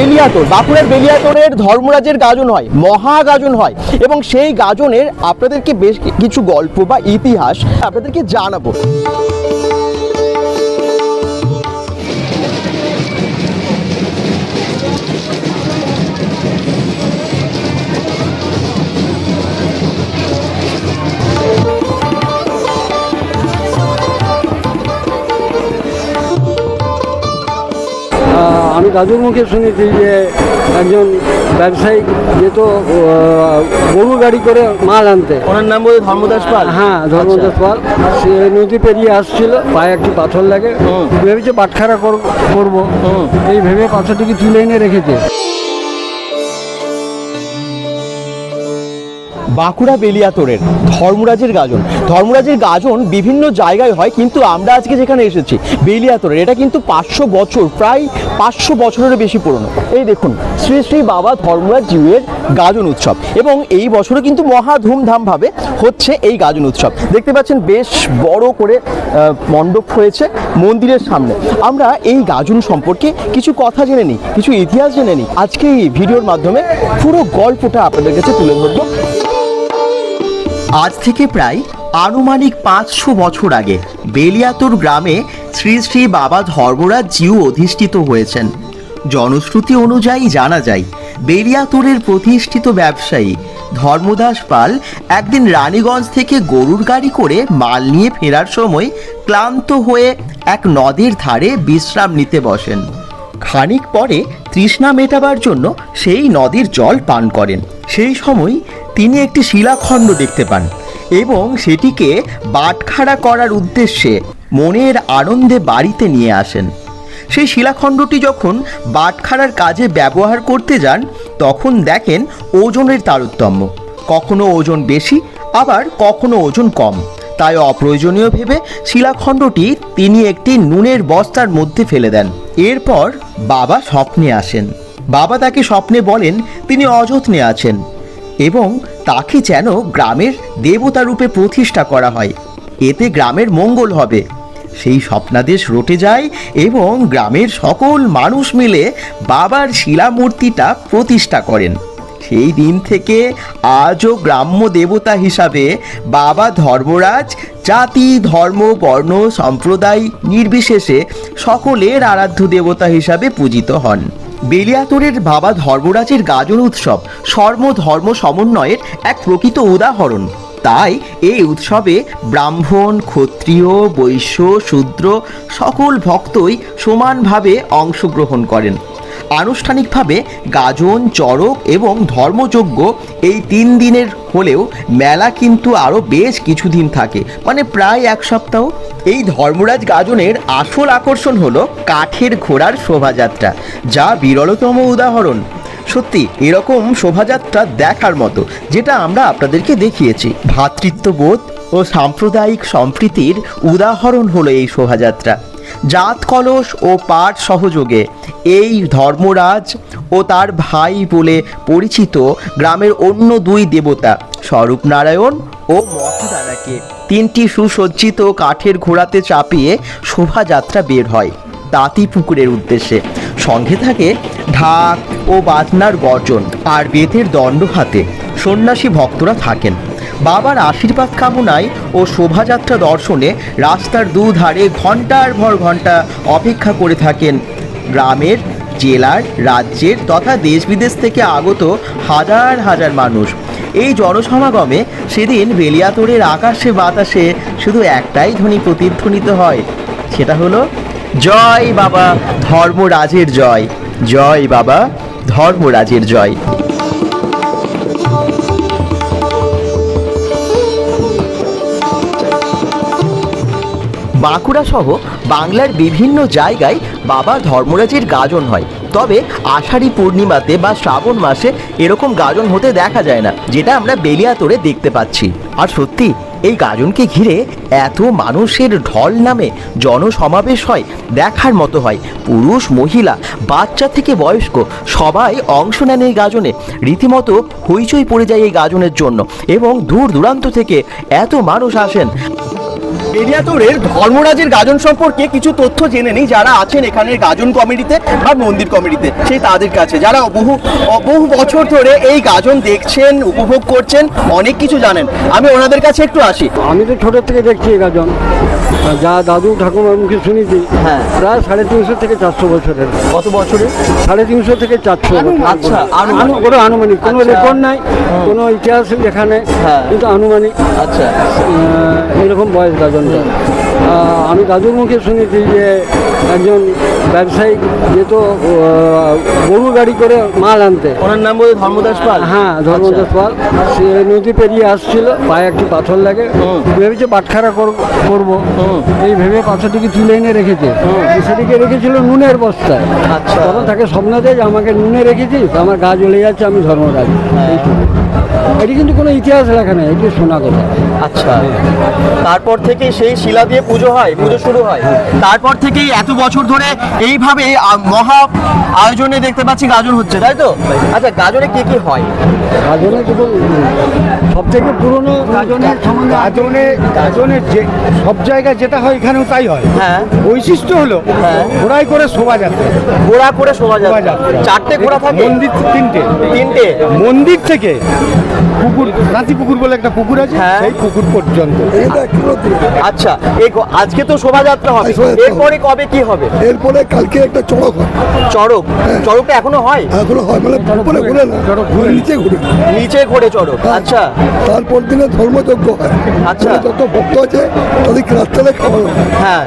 বেলিয়াতোর, বাঁকুড়ার বেলিয়াতোরের ধর্মরাজের গাজন হয় মহা গাজন হয় এবং সেই গাজনের আপনাদেরকে বেশ কিছু গল্প বা ইতিহাস আপনাদেরকে জানাব। আমি দাদুর মুখে শুনেছি যে একজন ব্যবসায়ী যেত গরু গাড়ি করে মাল আনতে। ওনার নাম বলে ধর্মদাস পাল? হ্যাঁ ধর্মদাস পাল। সে নদী পেরিয়ে আসছিল পায়ে একটি পাথর লাগে। ভেবেছে বাটখারা কর- করব। এই ভেবে পাথরটিকে তুলে এনে রেখেছে। বাঁকুড়া বেলিয়াতোরের ধর্মরাজের গাজন। ধর্মরাজের গাজন বিভিন্ন জায়গায় হয়, কিন্তু আমরা আজকে যেখানে এসেছি, বেলিয়াতোরের, এটা কিন্তু পাঁচশো বছর, প্রায় পাঁচশো বছরেরও বেশি পুরনো। এই দেখুন, শ্রী শ্রী বাবা ধর্মরাজ জিউয়ের গাজন উৎসব, এবং এই বছরও কিন্তু মহা ধুমধামভাবে হচ্ছে এই গাজন উৎসব। দেখতে পাচ্ছেন, বেশ বড় করে মণ্ডপ হয়েছে মন্দিরের সামনে। আমরা এই গাজন সম্পর্কে কিছু কথা জেনে নিই, কিছু ইতিহাস জেনে নিই। আজকে এই ভিডিওর মাধ্যমে পুরো গল্পটা আপনাদের কাছে তুলে ধরবো। আজ থেকে প্রায় আনুমানিক পাঁচশো বছর আগে বেলিয়াতুর গ্রামে শ্রী শ্রী বাবা ধর্মরাজ জিউ অধিষ্ঠিত হয়েছেন। জনশ্রুতি অনুযায়ী জানা যায়, বেলিয়াতুরের প্রতিষ্ঠিত ব্যবসায়ী ধর্মদাস পাল একদিন রানীগঞ্জ থেকে গরুর গাড়ি করে মাল নিয়ে ফেরার সময় ক্লান্ত হয়ে এক নদের ধারে বিশ্রাম নিতে বসেন। খানিক পরে তৃষ্ণা মেটাবার জন্য সেই নদীর জল পান করেন। সেই সময় তিনি একটি শিলাখণ্ড দেখতে পান এবং সেটিকে বাটখারা করার উদ্দেশ্যে মনের আনন্দে বাড়িতে নিয়ে আসেন। সেই শিলাখণ্ডটি যখন বাটখারার কাজে ব্যবহার করতে যান, তখন দেখেন ওজনের তারতম্য। কখনো ওজন বেশি, আবার কখনো ওজন কম। তাই অপ্রয়োজনীয় ভেবে শিলাখণ্ডটি তিনি একটি নুনের বস্তার মধ্যে ফেলে দেন। এরপর বাবা স্বপ্নে আসেন। বাবা তাকে স্বপ্নে বলেন তিনি অযত্নে আছেন এবং তাকে যেন গ্রামের দেবতা রূপে প্রতিষ্ঠা করা হয়। এতে গ্রামের মঙ্গল হবে। সেই স্বপ্নাদেশ রটে যায় এবং গ্রামের সকল মানুষ মিলে বাবার শিলামূর্তিটা প্রতিষ্ঠা করেন। সেই দিন থেকে আজও গ্রাম্য দেবতা হিসাবে বাবা ধর্মরাজ জাতি, ধর্ম, বর্ণ, সম্প্রদায় নির্বিশেষে সকলের আরাধ্য দেবতা হিসাবে পূজিত হন। বেলিয়াতরের বাবা ধর্মরাজের গাজন উৎসব সর্ব ধর্ম সমন্বয়ের এক প্রকৃত উদাহরণ। তাই এই উৎসবে ব্রাহ্মণ, ক্ষত্রিয়, বৈশ্য, শূদ্র সকল ভক্তই সমানভাবে অংশগ্রহণ করেন। আনুষ্ঠানিকভাবে গাজন, চড়ক এবং ধর্মযজ্ঞ এই তিন দিনের হলেও মেলা কিন্তু আরও বেশ কিছুদিন থাকে। মানে প্রায় এক সপ্তাহ। এই ধর্মরাজ গাজনের আসল আকর্ষণ হলো কাঠের ঘোড়ার শোভাযাত্রা, যা বিরলতম উদাহরণ। সত্যি, এরকম শোভাযাত্রা দেখার মতো, যেটা আমরা আপনাদেরকে দেখিয়েছি। ভ্রাতৃত্ববোধ ও সাম্প্রদায়িক সম্প্রীতির উদাহরণ হলো এই শোভাযাত্রা। জাত কলস ও পাঠ সহযোগে এই ধর্মরাজ ও তার ভাই বলে পরিচিত গ্রামের অন্য দুই দেবতা স্বরূপ নারায়ণ ও মহাদানাকে তিনটি সুসজ্জিত কাঠের ঘোড়াতে চাপিয়ে শোভাযাত্রা বের হয় তাঁতি পুকুরের উদ্দেশ্যে। সঙ্গে থাকে ঢাক ও বাজনার গর্জন আর বেতের দণ্ড হাতে। সন্ন্যাসী ভক্তরা থাকেন। বাবার আশীর্বাদ কামনায় ও শোভাযাত্রা দর্শনে রাস্তার দুধারে ঘণ্টার ভর ঘণ্টা অপেক্ষা করে থাকেন। গ্রামের, জেলার, রাজ্যের তথা দেশ বিদেশ থেকে আগত হাজার হাজার মানুষ। এই জনসমাগমে সেদিন বেলিয়াতোড়ের আকাশে বাতাসে শুধু একটাই ধ্বনি প্রতিধ্বনিত হয়, সেটা হলো, জয় বাবা ধর্মরাজের জয় জয় বাবা ধর্মরাজের জয়। বাঁকুড়া সহ বাংলার বিভিন্ন জায়গায় বাবা ধর্মরাজের গাজন হয়। তবে আষাঢ়ি পূর্ণিমাতে বা শ্রাবণ মাসে এরকম গাজন হতে দেখা যায় না, যেটা আমরা বেলিয়াতোড়ে দেখতে পাচ্ছি। আর সত্যি, এই গাজনকে ঘিরে এত মানুষের ঢল নামে জনসমাবেশ হয়, দেখার মতো হয়। পুরুষ, মহিলা, বাচ্চা থেকে বয়স্ক সবাই অংশ নেন এই গাজনে। রীতিমতো হইচই পড়ে যায় এই গাজনের জন্য এবং দূর দূরান্ত থেকে এত মানুষ আসেন। বেরিয়াতোড়ের ধর্মরাজের গাজন সম্পর্কে কিছু তথ্য জেনে নিই যারা আছেন এখানের গাজন কমিটিতে বা মন্দির কমিটিতে। সেই তাদের কাছে। যারা বহু বহু বছর ধরে এই গাজন দেখছেন, উপভোগ করছেন, অনেক কিছু জানেন। আমি ওনাদের কাছে একটু আসি। আমি তো ছোট থেকে দেখছি এই গাজন। যা দাদু ঠাকুমার মুখে শুনেছি হ্যাঁ। প্রায় সাড়ে তিনশো থেকে চারশো বছরের। কত বছরে? সাড়ে তিনশো থেকে চারশো আচ্ছা, আনুমানিক। কোনো আনুমানিক কোনো আচ্ছা। রেকর্ড নাই কোনো ইতিহাস এখানে হ্যাঁ। কিন্তু আনুমানিক। আচ্ছা। এরকম বয়স গাজনটা আমি দাদুর মুখে শুনেছি যে একজন ব্যবসায়িক যেত গরু গাড়ি করে মাল আনতে। ওনার নাম বোধ ধর্মদাস পাল? হ্যাঁ ধর্মদাস পাল। সে নদী পেরিয়ে আসছিল পায়ে একটি পাথর লাগে। ভেবেছে বাটখারা কর- করব। এই ভেবে পাথরটিকে তুলে এনে রেখেছে। সেটিকে রেখেছিল নুনের বস্তায়। আচ্ছা। তখন তাকে স্বপ্ন দেয় যে আমাকে নুনে রেখেছিস আমার গা জ্বলে যাচ্ছে আমি ধর্মরাজ এটি কিন্তু কোনো ইতিহাস লেখা নেই এটি শোনা কথা। আচ্ছা। তারপর থেকে সেই শিলা দিয়ে পুজো হয় পুজো শুরু হয়। তারপর থেকেই এত বছর ধরে এইভাবে মহা আয়োজনে দেখতে পাচ্ছি গাজন হচ্ছে তাই তো? আচ্ছা গাজনে কি কি হয়? গাজনে কিন্তু সব থেকে পুরনো গাজনের সম্বন্ধে গাজনে গাজনের যে সব জায়গায় যেটা হয় এখানেও তাই হয়। হ্যাঁ। বৈশিষ্ট্য হলো হ্যাঁ। ঘোড়ায় করে শোভাযাত্রা ঘোড়া করে শোভাযাত্রা। চারটে ঘোড়া থাকে? মন্দির তিনটে। তিনটে? মন্দির থেকে পুকুর নাতি পুকুর বলে একটা পুকুর আছে হ্যাঁ। সেই পুকুর পর্যন্ত। আচ্ছা এই আজকে তো শোভাযাত্রা হবে। এরপরে কবে কি হবে? এরপরে কালকে একটা চড়ক হয়। চড়ক? চড়কটা এখনও হয়? এখনও হয় মানে উপরে ঘুরে না ঘুরে নিচে ঘুরে। নিচে ঘোরে চড়ক আচ্ছা। তারপর দিনে ধর্মযজ্ঞ হয়। আচ্ছা। মানে যত ভক্ত আছে তাদেরকে রাত্রে খাওয়ানো হ্যাঁ।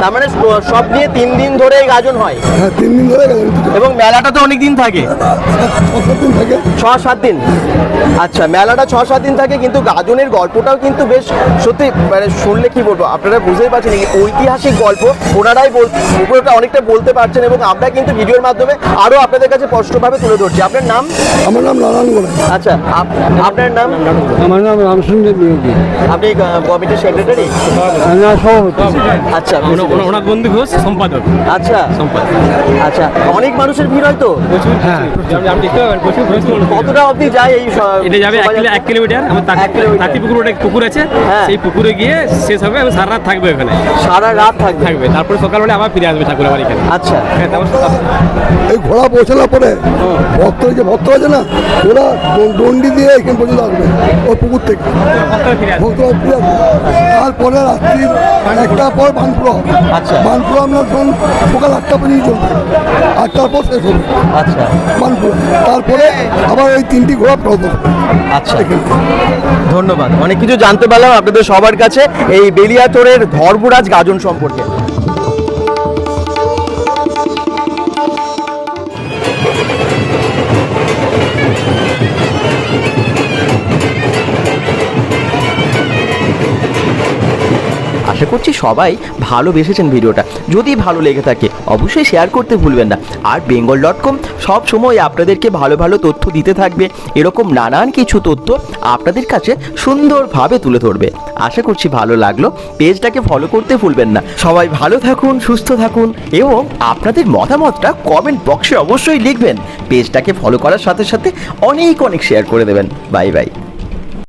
তার মানে সব নিয়ে তিন দিন ধরে এই গাজন হয়? হ্যাঁ তিন দিন ধরে গেলেন এবং মেলাটা তো অনেক দিন থাকে? দিন থাকে। ছ সাত দিন? আচ্ছা মেলাটা ছ সাত দিন থাকে কিন্তু গাজনের গল্পটাও কিন্তু বেশ সত্যি মানে শুনলে কি বলব আপনারা বুঝতেই পারছেন ঐতিহাসিক গল্প ওনারাই বল উপরটা অনেকটা বলতে পারছেন এবং আমরা কিন্তু ভিডিওর মাধ্যমে আরও আপনাদের কাছে স্পষ্টভাবে তুলে ধরছি। আপনার নাম? আমার নাম নারায়ণ গোড়াই আচ্ছা আপনার নাম? আমার নাম রামসুন্দর নিয়োগী আপনি কমিটির সেক্রেটারি আচ্ছা ওনার বন্ধু ঘোষ সম্পাদক। আচ্ছা সম্পাদক। আচ্ছা অনেক মানুষের ভিড় হয় তো? হ্যাঁ। আপনি দেখতে পাবেন কতটা অবধি যায় এই এটা যাবে এক কিলোমিটার। আমার এক কিলোমিটার। তাঁতি পুকুর ওটা পুকুর আছে। হ্যাঁ। সেই পুকুরে গিয়ে শেষ হবে এবং সারা রাত থাকবে ওখানে সারা রাত থাকবে। থাকবে। তারপরে সকালবেলা আবার ফিরে আসবে ঠাকুর আবার এখানে। আচ্ছা। হ্যাঁ, এই ঘোড়া পৌঁছানোর পরে ভক্ত যে ভক্ত আছে না ওরা দণ্ডি দিয়ে এখানে পর্যন্ত আসবে ওই পুকুর থেকে। ফিরে আসবে। তারপরে রাত্রি একটা পর বানপুর। হবে আচ্ছা। বানপুর আপনার ধরুন সকাল আটটা পর্যন্ত চলবে আটটার পর শেষ হবে। আচ্ছা। বানপুর। তারপরে আবার ওই তিনটি ঘোড়া হবে। আচ্ছা। ধন্যবাদ। অনেক কিছু জানতে পারলাম আপনাদের সবার কাছে। এই বেলিয়াতোরের ধর্মরাজ গাজন সম্পর্কে। করছি, সবাই ভালোবেসেছেন ভিডিওটা। যদি ভালো লেগে থাকে, অবশ্যই শেয়ার করতে ভুলবেন না। আর বেঙ্গল ডট কম সব সময় আপনাদেরকে ভালো ভালো তথ্য দিতে থাকবে। এরকম নানান কিছু তথ্য আপনাদের কাছে সুন্দরভাবে তুলে ধরবে। আশা করছি ভালো লাগল। পেজটাকে ফলো করতে ভুলবেন না। সবাই ভালো থাকুন, সুস্থ থাকুন এবং আপনাদের মতামতটা কমেন্ট বক্সে অবশ্যই লিখবেন। পেজটাকে ফলো করার সাথে সাথে অনেক অনেক শেয়ার করে দেবেন। Bye bye